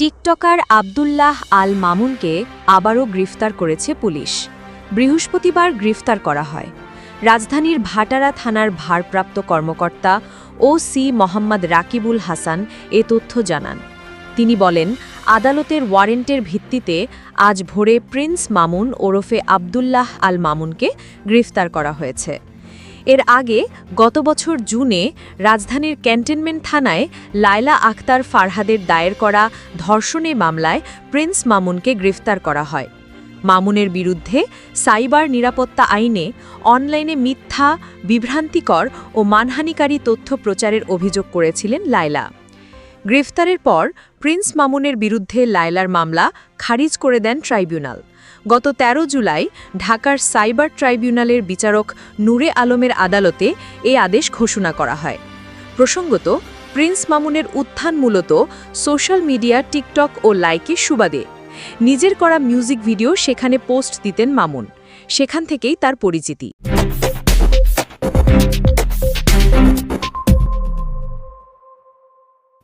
TikToker Abdullah আল মামুনকে আবারও গ্রেফতার করেছে পুলিশ। বৃহস্পতিবার গ্রেফতার করা হয়। রাজধানীর ভাটারা থানার ভারপ্রাপ্ত কর্মকর্তা ও সি মোহাম্মদ রাকিবুল হাসান এ তথ্য জানান। তিনি বলেন, আদালতের ওয়ারেন্টের ভিত্তিতে আজ ভোরে প্রিন্স মামুন ওরফে আবদুল্লাহ আল মামুনকে গ্রেফতার করা হয়েছে। এর আগে গত বছর জুনে রাজধানীর ক্যান্টনমেন্ট থানায় লায়লা আক্তার ফারহাদের দায়ের করা ধর্ষণে মামলায় প্রিন্স মামুনকে গ্রেফতার করা হয়। মামুনের বিরুদ্ধে সাইবার নিরাপত্তা আইনে অনলাইনে মিথ্যা, বিভ্রান্তিকর ও মানহানিকারী তথ্য প্রচারের অভিযোগ করেছিলেন লায়লা। গ্রেফতারের পর প্রিন্স মামুনের বিরুদ্ধে লায়লার মামলা খারিজ করে দেন ট্রাইব্যুনাল। গত ১৩ জুলাই ঢাকার সাইবার ট্রাইব্যুনালের বিচারক নূরে আলমের আদালতে এই আদেশ ঘোষণা করা হয়। প্রসঙ্গত, প্রিন্স মামুনের উত্থান মূলত সোশ্যাল মিডিয়া, টিকটক ও লাইকে সুবাদে। নিজের করা মিউজিক ভিডিও সেখানে পোস্ট দিতেন মামুন। সেখান থেকেই তার পরিচিতি।